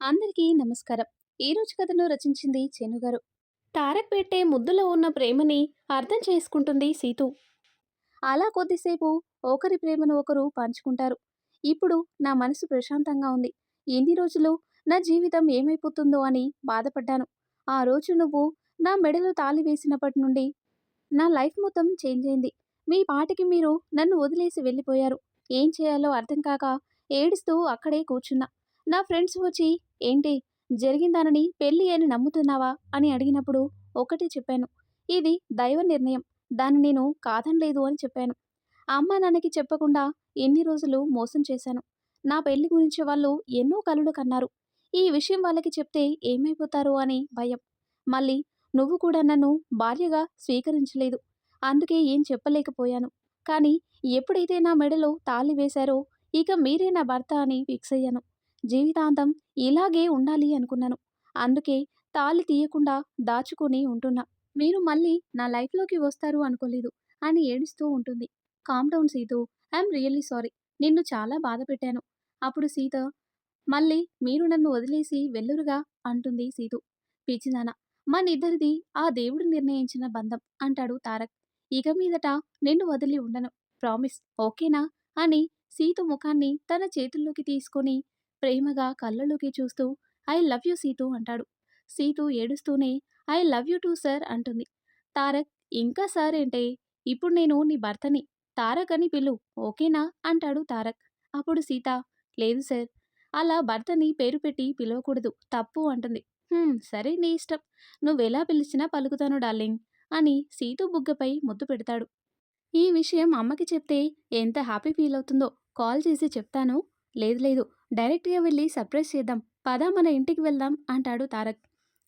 అందరికీ నమస్కారం. ఈ రోజు కథను రచించింది చెనుగారు తారక్ పెట్టే ముద్దులో ఉన్న ప్రేమని అర్థం చేసుకుంటుంది సీతు. అలా కొద్దిసేపు ఒకరి ప్రేమను ఒకరు పంచుకుంటారు. ఇప్పుడు నా మనసు ప్రశాంతంగా ఉంది. ఎన్ని రోజులు నా జీవితం ఏమైపోతుందో అని బాధపడ్డాను. ఆ రోజు నువ్వు నా మెడలో తాళి వేసినప్పటి నుండి నా లైఫ్ మొత్తం చేంజ్ అయింది. మీ పాటికి మీరు నన్ను వదిలేసి వెళ్ళిపోయారు. ఏం చేయాలో అర్థం కాక ఏడుస్తూ అక్కడే కూర్చున్నా. నా ఫ్రెండ్స్ వచ్చి ఏంటి? జరిగిందానని పెళ్ళి అని నమ్ముతున్నావా? అని అడిగినప్పుడు ఒకటి చెప్పాను. ఇది దైవ నిర్ణయం. దాన్ని నేను కాదనలేదు అని చెప్పాను. అమ్మ నాన్నకి చెప్పకుండా ఎన్ని రోజులు మోసం చేశాను. నా పెళ్ళి గురించి వాళ్ళు ఎన్నో కలలు కన్నారు. ఈ విషయం వాళ్ళకి చెప్తే ఏమైపోతారో అని భయం. మళ్ళీ నువ్వు కూడా నన్ను భార్యగా స్వీకరించలేదు. అందుకే ఏం చెప్పలేకపోయాను. కానీ ఎప్పుడైతే నా మెడలో తాళి వేశారో ఇక మీరే నా భర్త అని ఫిక్స్ అయ్యాను. జీవితాంతం ఇలాగే ఉండాలి అనుకున్నాను. అందుకే తాళి తీయకుండా దాచుకొని ఉంటున్నా. మీరు మళ్ళీ నా లైఫ్లోకి వస్తారు అనుకోలేదు అని ఏడుస్తూ ఉంటుంది. Calm down Seethu I'm really sorry నిన్ను చాలా బాధ పెట్టాను. అప్పుడు సీత మళ్ళీ మీరు నన్ను వదిలేసి వెల్లురుగా అంటుంది సీతు. పిచ్చిదాన మనిద్దరిది ఆ దేవుడు నిర్ణయించిన బంధం అంటాడు తారక్. ఇక మీదట నిన్ను వదిలి ఉండను. ప్రామిస్ ఓకేనా? అని సీతు ముఖాన్ని తన చేతుల్లోకి తీసుకొని ప్రేమగా కళ్ళలోకి చూస్తూ ఐ లవ్ యూ సీతు అంటాడు. సీతు ఏడుస్తూనే I love you too sir అంటుంది. తారక్ ఇంకా సార్ ఏంటే? ఇప్పుడు నేను నీ భర్తని. తారక్ అని పిలు ఓకేనా? అంటాడు తారక్. అప్పుడు సీత లేదు సార్. అలా భర్తని పేరు పెట్టి పిలవకూడదు తప్పు అంటుంది. సరే నీ ఇష్టం. నువ్వెలా పిలిచినా పలుకుతాను డార్లింగ్ అని సీతు బుగ్గపై ముద్దు పెడతాడు. ఈ విషయం అమ్మకి చెప్తే ఎంత హ్యాపీ ఫీల్ అవుతుందో కాల్ చేసి చెప్తాను. లేదు లేదు. డైరెక్ట్గా వెళ్ళి సర్ప్రైజ్ చేద్దాం. పదా మన ఇంటికి వెళ్దాం అంటాడు తారక్.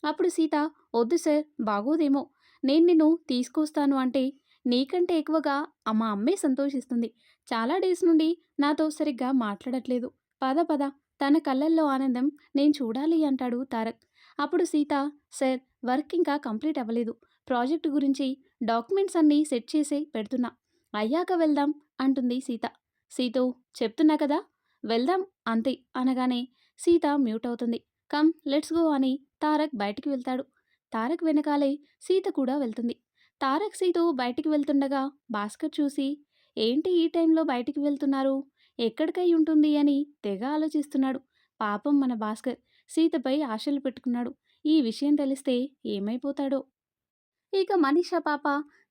అప్పుడు సీత వద్దు సార్ బాగోదేమో. నేను నిన్ను తీసుకొస్తాను అంటే నీకంటే ఎక్కువగా మా అమ్మే సంతోషిస్తుంది. చాలా డేస్ నుండి నాతో సరిగ్గా మాట్లాడట్లేదు. పద పద. తన కళ్ళల్లో ఆనందం నేను చూడాలి అంటాడు తారక్. అప్పుడు సీత సార్ వర్క్ ఇంకా కంప్లీట్ అవ్వలేదు. ప్రాజెక్టు గురించి డాక్యుమెంట్స్ అన్నీ సెట్ చేసి పెడుతున్నా. అయ్యాక వెళ్దాం అంటుంది సీత. సీతో చెప్తున్నా కదా? వెళ్దాం అంతే అనగానే సీత మ్యూట్ అవుతుంది. కమ్ లెట్స్ గో అని తారక్ బయటికి వెళ్తాడు. తారక్ వెనకాలే సీత కూడా వెళ్తుంది. తారక్ సీత బయటికి వెళ్తుండగా భాస్కర్ చూసి ఏంటి ఈ టైంలో బయటికి వెళ్తున్నారు? ఎక్కడికై ఉంటుంది? అని తెగ ఆలోచిస్తున్నాడు. పాపం మన భాస్కర్ సీతపై ఆశలు పెట్టుకున్నాడు. ఈ విషయం తెలిస్తే ఏమైపోతాడో? ఇక మనీష పాప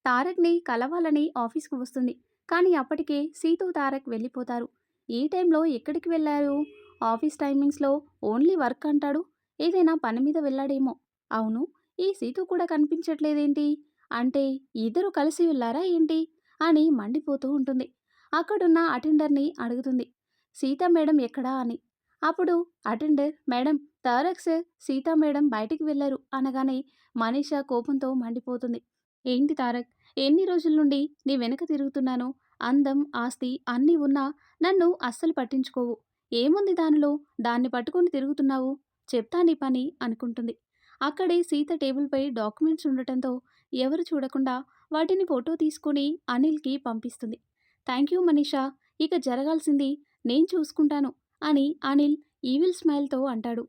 తారక్ని కలవాలని ఆఫీస్కి వస్తుంది. కానీ అప్పటికే సీతో తారక్ వెళ్ళిపోతారు. ఈ టైంలో ఎక్కడికి వెళ్ళారు? ఆఫీస్ టైమింగ్స్లో ఓన్లీ వర్క్ అంటాడు? ఏదైనా పని మీద వెళ్ళాడేమో. అవును ఈ సీతు కూడా కనిపించట్లేదేంటి? అంటే ఇద్దరు కలిసి వెళ్ళారా ఏంటి? అని మండిపోతూ ఉంటుంది. అక్కడున్న అటెండర్ని అడుగుతుంది. సీత మేడం ఎక్కడా అని. అప్పుడు attender madam Tarak sir Seetha madam బయటికి వెళ్ళారు అనగానే మనీషా కోపంతో మండిపోతుంది. ఏంటి తారక్ ఎన్ని రోజుల నుండి నీ వెనక తిరుగుతున్నాను? అందం ఆస్తి అన్నీ ఉన్నా నన్ను అస్సలు పట్టించుకోవు. ఏముంది దానిలో? దాన్ని పట్టుకొని తిరుగుతున్నావు? చెప్తా నీ పని అనుకుంటుంది. అక్కడే సీత టేబుల్పై డాక్యుమెంట్స్ ఉండటంతో ఎవరు చూడకుండా వాటిని ఫోటో తీసుకొని అనిల్కి పంపిస్తుంది. థ్యాంక్ యూ మనీషా ఇక జరగాల్సింది నేను చూసుకుంటాను అని అనిల్ ఈవిల్ స్మైల్తో అంటాడు.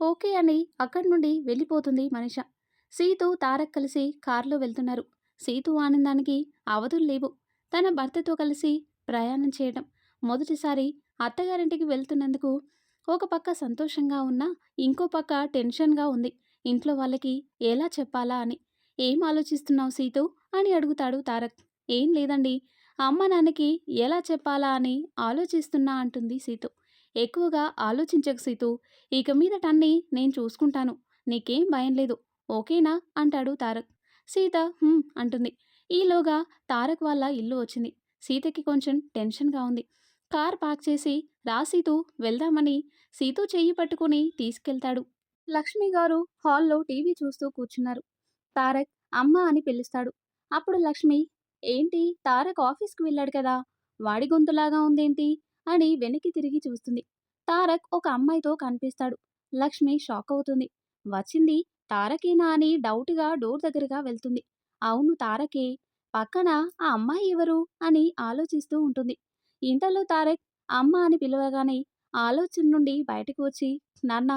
ఓకే అని అక్కడి నుండి వెళ్ళిపోతుంది మనీష. సీతు తారక్ కలిసి కారులో వెళ్తున్నారు. సీతు ఆనందానికి అవధులు లేవు. తన భర్తతో కలిసి ప్రయాణం చేయడం. మొదటిసారి అత్తగారింటికి వెళ్తున్నందుకు ఒక పక్క సంతోషంగా ఉన్నా ఇంకో పక్క టెన్షన్గా ఉంది. ఇంట్లో వాళ్ళకి ఎలా చెప్పాలా అని. ఏం ఆలోచిస్తున్నావు సీతు? అని అడుగుతాడు తారక్. ఏం లేదండి. అమ్మ నాన్నకి ఎలా చెప్పాలా అని ఆలోచిస్తున్నా అంటుంది సీతు. ఎక్కువగా ఆలోచించకు సీతు. ఇక మీదటన్నీ నేను చూసుకుంటాను. నీకేం భయం లేదు. ఓకేనా? అంటాడు తారక్. సీత అంటుంది. ఈలోగా తారక్ వాళ్ళ ఇల్లు వచ్చింది. సీతకి కొంచెం టెన్షన్గా ఉంది. కార్ పార్క్ చేసి రాసీతూ వెళ్దామని సీతూ చెయ్యి పట్టుకుని తీసుకెళ్తాడు. లక్ష్మి గారు హాల్లో టీవీ చూస్తూ కూర్చున్నారు. తారక్ అమ్మ అని పిలుస్తాడు. అప్పుడు లక్ష్మి ఏంటి తారక్ ఆఫీస్కి వెళ్ళాడు కదా వాడి గొంతులాగా ఉందేంటి? అని వెనక్కి తిరిగి చూస్తుంది. తారక్ ఒక అమ్మాయితో కనిపిస్తాడు. లక్ష్మి షాక్ అవుతుంది. వచ్చింది తారకేనా? అని డౌట్గా డోర్ దగ్గరగా వెళ్తుంది. అవును తారకే. పక్కన ఆ అమ్మాయి ఎవరు అని ఆలోచిస్తూ ఉంటుంది. ఇంతలో తారక్ అమ్మ అని పిలవగానే ఆలోచన నుండి బయటకు వచ్చి నాన్న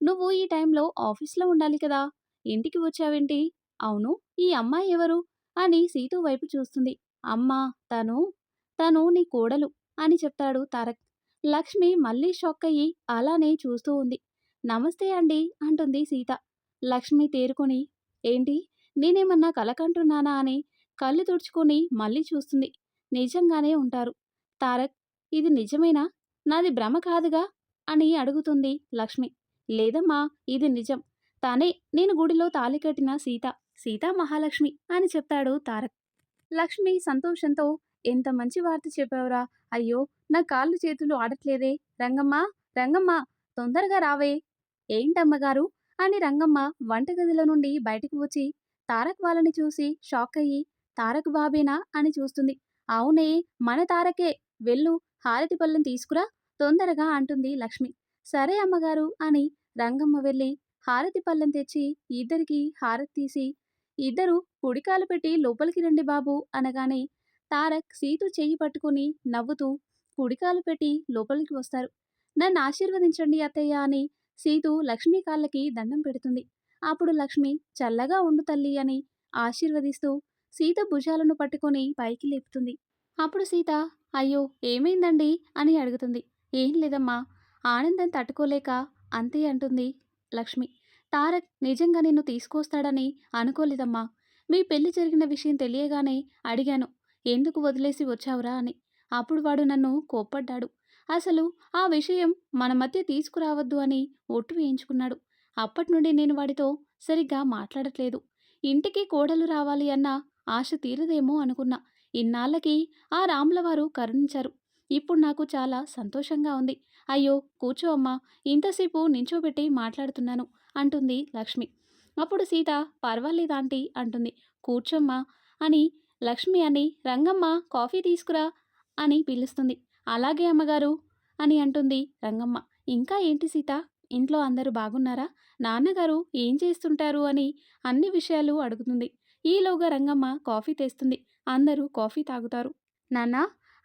నువ్వు ఈ టైంలో ఆఫీస్లో ఉండాలి కదా ఇంటికి వచ్చావేంటి? అవును ఈ అమ్మాయి ఎవరు? అని సీతు వైపు చూస్తుంది. అమ్మా తను తను నీ కోడలు అని చెప్తాడు తారక్. లక్ష్మి మళ్ళీ షాక్ అయ్యి అలానే చూస్తూ ఉంది. నమస్తే అండి అంటుంది సీత. లక్ష్మి తేరుకొని ఏంటి నేనేమన్నా కలకంటున్నానా అని కళ్ళు తుడుచుకొని మళ్ళీ చూస్తుంది. నిజంగానే ఉంటారు. తారక్ ఇది నిజమేనా? నాది భ్రమ కాదుగా? అని అడుగుతుంది లక్ష్మి. లేదమ్మా ఇది నిజం. తానే నేను గుడిలో తాళి కట్టిన సీత. సీతా మహాలక్ష్మి అని చెప్తాడు తారక్. లక్ష్మి సంతోషంతో ఎంత మంచి వార్త చెప్పావురా. అయ్యో నా కాళ్ళు చేతులు ఆడట్లేదే. రంగమ్మ రంగమ్మ తొందరగా రావే. ఏంటమ్మగారు? అని రంగమ్మ వంటగదిలో నుండి బయటకు వచ్చి తారక్ వాళ్ళని చూసి షాక్ అయ్యి తారక్ బాబేనా అని చూస్తుంది. అవునే మన తారకే. వెళ్ళు హారతి పళ్ళెం తీసుకురా తొందరగా అంటుంది లక్ష్మి. సరే అమ్మగారు అని రంగమ్మ వెళ్ళి హారతి పళ్ళెం తెచ్చి ఇద్దరికి హారతి తీసి ఇద్దరు కుడికాలు పెట్టి లోపలికి రండి బాబు అనగానే తారక్ సీటు చెయ్యి పట్టుకుని నవ్వుతూ కుడికాలు పెట్టి లోపలికి వస్తారు. నన్ను ఆశీర్వదించండి అత్తయ్య అని సీతు లక్ష్మి కాళ్ళకి దండం పెడుతుంది. అప్పుడు లక్ష్మి చల్లగా ఉండు తల్లి అని ఆశీర్వదిస్తూ సీత భుజాలను పట్టుకొని పైకి లేపుతుంది. అప్పుడు సీత అయ్యో ఏమైందండి? అని అడుగుతుంది. ఏం లేదమ్మా ఆనందం తట్టుకోలేక అంతే అంటుంది లక్ష్మి. తారక్ నిజంగా నిన్ను తీసుకొస్తాడని అనుకోలేదమ్మా. మీ పెళ్ళి జరిగిన విషయం తెలియగానే అడిగాను. ఎందుకు వదిలేసి వచ్చావురా అని. అప్పుడు వాడు నన్ను కోప్పడ్డాడు. అసలు ఆ విషయం మన మధ్య తీసుకురావద్దు అని ఒట్టు వేయించుకున్నాడు. అప్పటి నుండి నేను వాడితో సరిగ్గా మాట్లాడట్లేదు. ఇంటికి కోడలు రావాలి అన్న ఆశ తీరదేమో అనుకున్నా. ఇన్నాళ్ళకి ఆ రాములవారు కరుణించారు. ఇప్పుడు నాకు చాలా సంతోషంగా ఉంది. అయ్యో కూర్చో అమ్మా ఇంతసేపు నించోబెట్టి మాట్లాడుతున్నాను అంటుంది లక్ష్మి. అప్పుడు సీత పర్వాలేదాంటి అంటుంది. కూర్చోమ్మా అని లక్ష్మి అని రంగమ్మ కాఫీ తీసుకురా అని పిలుస్తుంది. అలాగే అమ్మగారు అని అంటుంది రంగమ్మ. ఇంకా ఏంటి సీత? ఇంట్లో అందరూ బాగున్నారా? నాన్నగారు ఏం చేస్తుంటారు అని అన్ని విషయాలు అడుగుతుంది. ఈలోగా రంగమ్మ కాఫీ తెస్తుంది. అందరూ కాఫీ తాగుతారు. నాన్న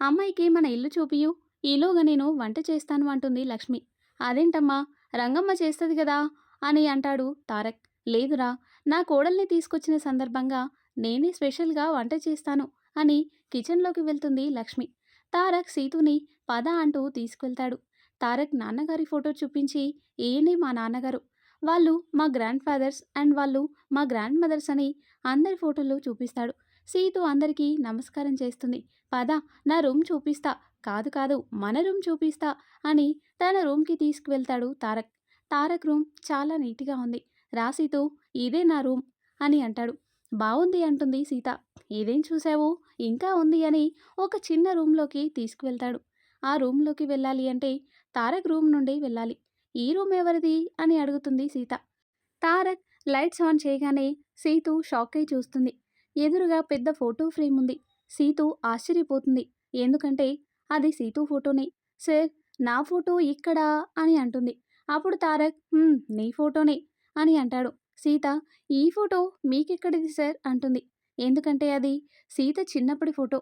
అమ్మాయికి మన ఇల్లు చూపియు ఈలోగా నేను వంట చేస్తాను అంటుంది లక్ష్మి. అదేంటమ్మా రంగమ్మ చేస్తుంది కదా అని అంటాడు తారక్. లేదురా నా కోడల్ని తీసుకొచ్చిన సందర్భంగా నేనే స్పెషల్గా వంట చేస్తాను అని కిచెన్లోకి వెళ్తుంది లక్ష్మి. తారక్ సీతుని పద అంటూ తీసుకెళ్తాడు. తారక్ నాన్నగారి ఫోటో చూపించి ఈయనే మా నాన్నగారు. వాళ్ళు మా గ్రాండ్ ఫాదర్స్ అండ్ వాళ్ళు మా గ్రాండ్ మదర్స్ అని అందరి ఫోటోలు చూపిస్తాడు. సీతు అందరికీ నమస్కారం చేస్తుంది. పద నా రూమ్ చూపిస్తా. కాదు కాదు మన రూమ్ చూపిస్తా అని తన రూమ్కి తీసుకువెళ్తాడు తారక్. తారక్ రూమ్ చాలా నీట్గా ఉంది. రా సీతు ఇదే నా రూమ్ అని అంటాడు. బాగుంది అంటుంది సీత. ఇదేం చూసావు ఇంకా ఉంది అని ఒక చిన్న రూమ్లోకి తీసుకువెళ్తాడు. ఆ రూమ్లోకి వెళ్ళాలి అంటే తారక్ రూమ్ నుండి వెళ్ళాలి. ఈ రూమ్ ఎవరిది? అని అడుగుతుంది సీత. తారక్ లైట్స్ ఆన్ చేయగానే సీతు షాక్ అయి చూస్తుంది. ఎదురుగా పెద్ద ఫోటో ఫ్రేమ్ ఉంది. సీతు ఆశ్చర్యపోతుంది. ఎందుకంటే అది సీతు ఫోటోనే. సార్ నా ఫోటో ఇక్కడా? అని అంటుంది. అప్పుడు తారక్ నీ ఫోటోనే అని అంటాడు. సీత ఈ ఫోటో మీకెక్కడిది సార్? అంటుంది. ఎందుకంటే అది సీత చిన్నప్పటి ఫోటో.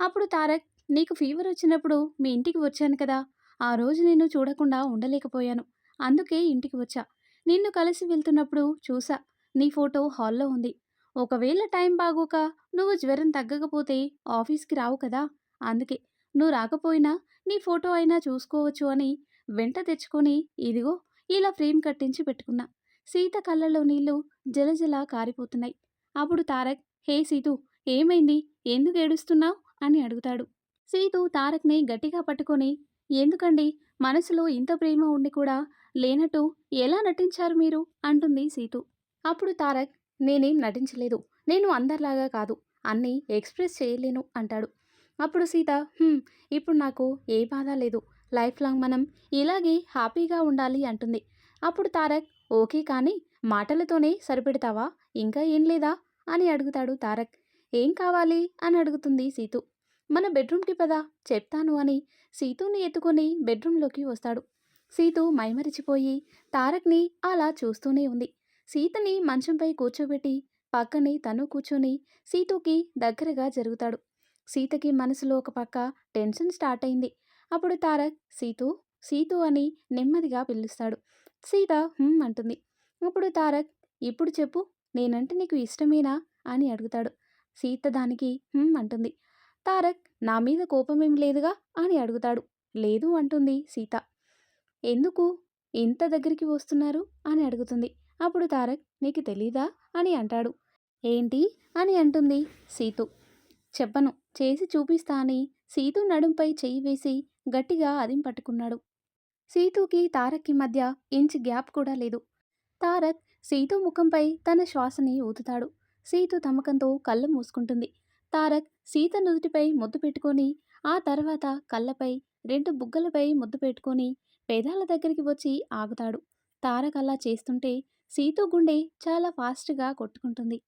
అప్పుడు తారక్ నీకు ఫీవర్ వచ్చినప్పుడు మీ ఇంటికి వచ్చాను కదా? ఆ రోజు నిన్ను చూడకుండా ఉండలేకపోయాను. అందుకే ఇంటికి వచ్చా. నిన్ను కలిసి వెళ్తున్నప్పుడు చూసా. నీ ఫోటో హాల్లో ఉంది. ఒకవేళ టైం బాగోక నువ్వు జ్వరం తగ్గకపోతే ఆఫీస్కి రావు కదా. అందుకే నువ్వు రాకపోయినా నీ ఫోటో అయినా చూసుకోవచ్చు అని వెంట తెచ్చుకొని ఇదిగో ఇలా ఫ్రేమ్ కట్టించి పెట్టుకున్నా. సీత కళ్ళలో నీళ్ళు జలజల కారిపోతున్నాయి. అప్పుడు తారక్ హే సీతు ఏమైంది? ఎందుకు ఏడుస్తున్నావు? అని అడుగుతాడు. సీతు తారక్ని గట్టిగా పట్టుకొని ఎందుకండి? మనసులో ఇంత ప్రేమ ఉండి కూడా లేనట్టు ఎలా నటించారు మీరు? అంటుంది సీతు. అప్పుడు తారక్ నేనేం నటించలేదు. నేను అందరిలాగా కాదు. అన్నీ ఎక్స్ప్రెస్ చేయలేను అంటాడు. అప్పుడు సీత ఇప్పుడు నాకు ఏ బాధ లేదు. లైఫ్ లాంగ్ మనం ఇలాగే హ్యాపీగా ఉండాలి అంటుంది. అప్పుడు తారక్ ఓకే కానీ మాటలతోనే సరిపెడతావా? ఇంకా ఏం లేదా? అని అడుగుతాడు తారక్. ఏం కావాలి? అని అడుగుతుంది సీతు. మన బెడ్రూమ్కి పదా? చెప్తాను అని సీతుని ఎత్తుకొని బెడ్రూమ్లోకి వస్తాడు. సీతు మైమరిచిపోయి తారక్ని అలా చూస్తూనే ఉంది. సీతని మంచంపై కూర్చోబెట్టి పక్కనే తను కూర్చొని సీతుకి దగ్గరగా జరుగుతాడు. సీతకి మనసులో ఒక పక్క టెన్షన్ స్టార్ట్ అయింది. అప్పుడు తారక్ సీతు సీతు అని నెమ్మదిగా పిలుస్తాడు. సీత "హ్మ్" అంటుంది. అప్పుడు తారక్ ఇప్పుడు చెప్పు నేనంటే నీకు ఇష్టమేనా? అని అడుగుతాడు. సీత దానికి "హ్మ్" అంటుంది. తారక్ నా మీద కోపమేం లేదుగా? అని అడుగుతాడు. లేదు అంటుంది సీత. ఎందుకు? ఇంత దగ్గరికి వస్తున్నారు? అని అడుగుతుంది. అప్పుడు తారక్ నీకు తెలీదా? అని అంటాడు. ఏంటి? అని అంటుంది సీతు. చెప్పను. చేసి చూపిస్తా అని సీతు నడుంపై చెయ్యి వేసి గట్టిగా అదిం పట్టుకున్నాడు. సీతుకి తారక్కి మధ్య ఇంచ్ గ్యాప్ కూడా లేదు. తారక్ సీతు ముఖంపై తన శ్వాసని ఊతుతాడు సీతు తమకంతో కళ్ళు మూసుకుంటుంది. తారక్ సీత నుదుటిపై ముద్దు పెట్టుకొని ఆ తర్వాత కళ్ళపై రెండు బుగ్గలపై ముద్దు పెట్టుకొని పేదాల దగ్గరికి వచ్చి ఆగుతాడు. తారక్ అలా చేస్తుంటే సీతు గుండె చాలా ఫాస్ట్గా కొట్టుకుంటుంది.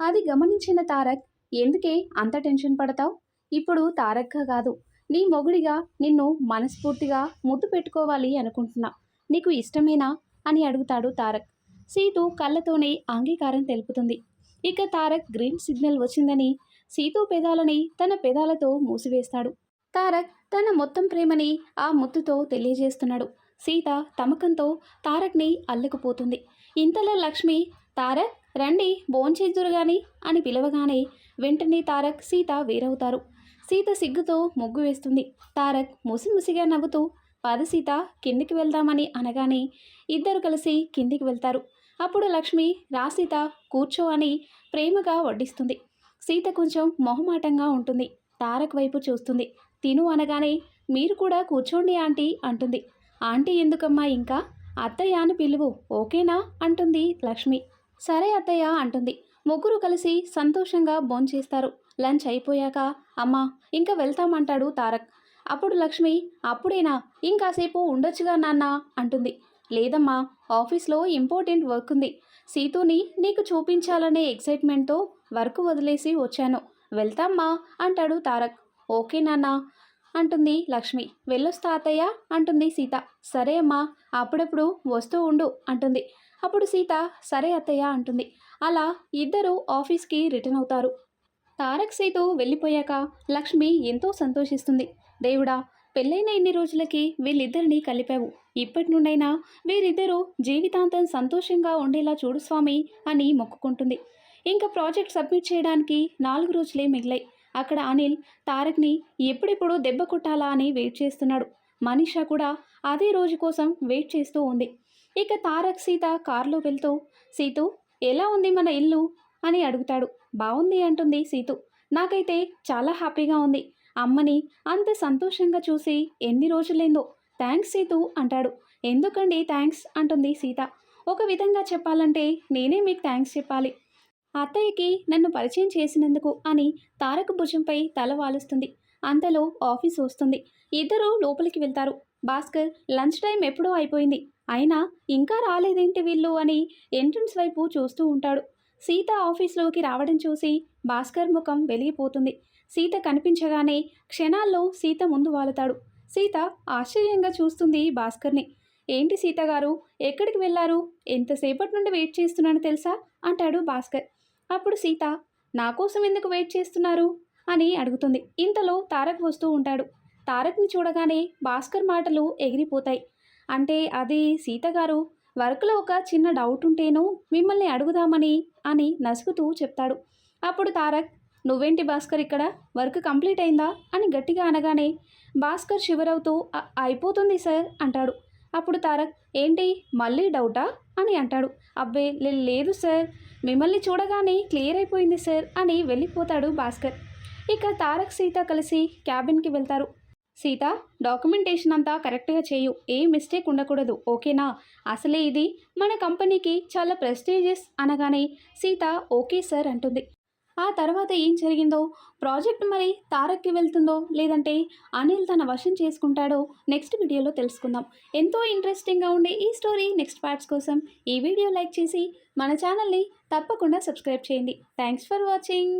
అది గమనించిన తారక్ ఎందుకే అంత టెన్షన్ పడతావు? ఇప్పుడు తారక్గా కాదు. నీ మొగుడిగా నిన్ను మనస్ఫూర్తిగా ముద్దు పెట్టుకోవాలి అనుకుంటున్నా. నీకు ఇష్టమేనా? అని అడుగుతాడు తారక్. సీతు కళ్ళతోనే అంగీకారం తెలుపుతుంది. ఇక తారక్ గ్రీన్ సిగ్నల్ వచ్చిందని సీతో పెదాలని తన పెదాలతో మూసివేస్తాడు. తారక్ తన మొత్తం ప్రేమని ఆ ముద్దుతో తెలియజేస్తున్నాడు. సీత తమకంతో తారక్ని అల్లుకుపోతుంది. ఇంతలో లక్ష్మి తారక్ రండి భోంచేద్దురు గాని అని పిలవగానే వెంటనే తారక్ సీత వేరవుతారు. సీత సిగ్గుతో ముగ్గు వేస్తుంది. తారక్ ముసిముసిగా నవ్వుతూ పద సీత కిందికి వెళ్దామని అనగానే ఇద్దరు కలిసి కిందికి వెళ్తారు. అప్పుడు లక్ష్మి రా సీత కూర్చో అని ప్రేమగా వడ్డిస్తుంది. సీత కొంచెం మొహమాటంగా ఉంటుంది. తారక్ వైపు చూస్తుంది. తిను అనగానే మీరు కూడా కూర్చోండి ఆంటీ అంటుంది. ఆంటీ ఎందుకమ్మా ఇంకా? అత్తయ్య అని పిలువు. ఓకేనా? అంటుంది లక్ష్మి. సరే అత్తయ్య అంటుంది. ముగ్గురు కలిసి సంతోషంగా భోంచేస్తారు. లంచ్ అయిపోయాక అమ్మా ఇంకా వెళ్తామంటాడు తారక్. అప్పుడు లక్ష్మి అప్పుడేనా? ఇంకాసేపు ఉండొచ్చుగా నాన్న అంటుంది. లేదమ్మా ఆఫీస్లో ఇంపార్టెంట్ వర్క్ ఉంది. సీతుని నీకు చూపించాలనే ఎక్సైట్మెంట్తో వర్క్ వదిలేసి వచ్చాను. వెళ్తామ్మా అంటాడు తారక్. ఓకే నాన్న అంటుంది లక్ష్మి. వెళ్ళొస్తా అత్తయ్య అంటుంది సీత. సరే అమ్మా అప్పుడప్పుడు వస్తూ ఉండు అంటుంది. అప్పుడు సీత సరే అత్తయ్య అంటుంది. అలా ఇద్దరు ఆఫీస్కి రిటర్న్ అవుతారు. తారక్ సీతు వెళ్ళిపోయాక లక్ష్మి ఎంతో సంతోషిస్తుంది. దేవుడా పెళ్ళైన ఇన్ని రోజులకి వీళ్ళిద్దరిని కలిపావు. ఇప్పటి నుండైనా వీరిద్దరూ జీవితాంతం సంతోషంగా ఉండేలా చూడు స్వామి అని మొక్కుకుంటుంది. ఇంకా ప్రాజెక్ట్ సబ్మిట్ చేయడానికి నాలుగు రోజులే మిగిలాయి. అక్కడ అనిల్ తారక్ని ఎప్పుడెప్పుడు దెబ్బ కొట్టాలా అని వెయిట్ చేస్తున్నాడు. మనీషా కూడా అదే రోజు కోసం వెయిట్ చేస్తూ ఉంది. ఇక తారక్ సీత కారులో వెళ్తూ సీతు ఎలా ఉంది మన ఇల్లు? అని అడుగుతాడు. బాగుంది అంటుంది సీతు. నాకైతే చాలా హ్యాపీగా ఉంది. అమ్మని అంత సంతోషంగా చూసి ఎన్ని రోజులైందో. థ్యాంక్స్ సీతు అంటాడు. ఎందుకండి థ్యాంక్స్ అంటుంది సీత. ఒక విధంగా చెప్పాలంటే నేనే మీకు థ్యాంక్స్ చెప్పాలి. అత్తయ్యకి నన్ను పరిచయం చేసినందుకు అని తారక భుజంపై తల వాలుస్తుంది. అంతలో ఆఫీస్ వస్తుంది. ఇద్దరు లోపలికి వెళ్తారు. భాస్కర్ లంచ్ టైం ఎప్పుడో అయిపోయింది. అయినా ఇంకా రాలేదేంటి వీళ్ళు అని ఎంట్రన్స్ వైపు చూస్తూ ఉంటాడు. సీత ఆఫీస్లోకి రావడం చూసి భాస్కర్ ముఖం వెలిగిపోతుంది. సీత కనిపించగానే క్షణాల్లో సీత ముందు వాలుతాడు. సీత ఆశ్చర్యంగా చూస్తుంది భాస్కర్ని. ఏంటి సీత గారు ఎక్కడికి వెళ్ళారు ఎంతసేపటి నుండి వెయిట్ చేస్తున్నాను తెలుసా? అంటాడు భాస్కర్. అప్పుడు సీత నా కోసం ఎందుకు వెయిట్ చేస్తున్నారు? అని అడుగుతుంది. ఇంతలో తారక్ వస్తూ ఉంటాడు. తారక్ని చూడగానే భాస్కర్ మాటలు ఎగిరిపోతాయి. అంటే అది సీత గారు? వర్క్లో ఒక చిన్న డౌట్ ఉంటేను మిమ్మల్ని అడుగుదామని అని నసుగుతూ చెప్తాడు. అప్పుడు తారక్ నువ్వేంటి భాస్కర్ ఇక్కడ? వర్క్ కంప్లీట్ అయిందా? అని గట్టిగా అనగానే భాస్కర్ షివరవుతూ అయిపోతుంది సార్ అంటాడు. అప్పుడు తారక్ ఏంటి? మళ్ళీ డౌటా? అని అంటాడు. అబ్బే లే- లేదు సార్. మిమ్మల్ని చూడగానే క్లియర్ అయిపోయింది సార్ అని వెళ్ళిపోతాడు భాస్కర్. ఇక తారక్ సీత కలిసి క్యాబిన్కి వెళ్తారు. సీత డాక్యుమెంటేషన్ అంతా కరెక్ట్గా చేయు. ఏ మిస్టేక్ ఉండకూడదు ఓకేనా? అసలే ఇది మన కంపెనీకి చాలా ప్రెస్టీజియస్ అనగానే సీత ఓకే సార్ అంటుంది. ఆ తర్వాత ఏం జరిగిందో? ప్రాజెక్ట్ మరి తారక్కి వెళ్తుందో? లేదంటే అనిల్ తన వశం చేసుకుంటాడో? నెక్స్ట్ వీడియోలో తెలుసుకుందాం. ఎంతో ఇంట్రెస్టింగ్గా ఉండే ఈ స్టోరీ నెక్స్ట్ పార్ట్స్ కోసం ఈ వీడియో లైక్ చేసి మన ఛానల్ని తప్పకుండా సబ్స్క్రైబ్ చేయండి. Thanks for watching.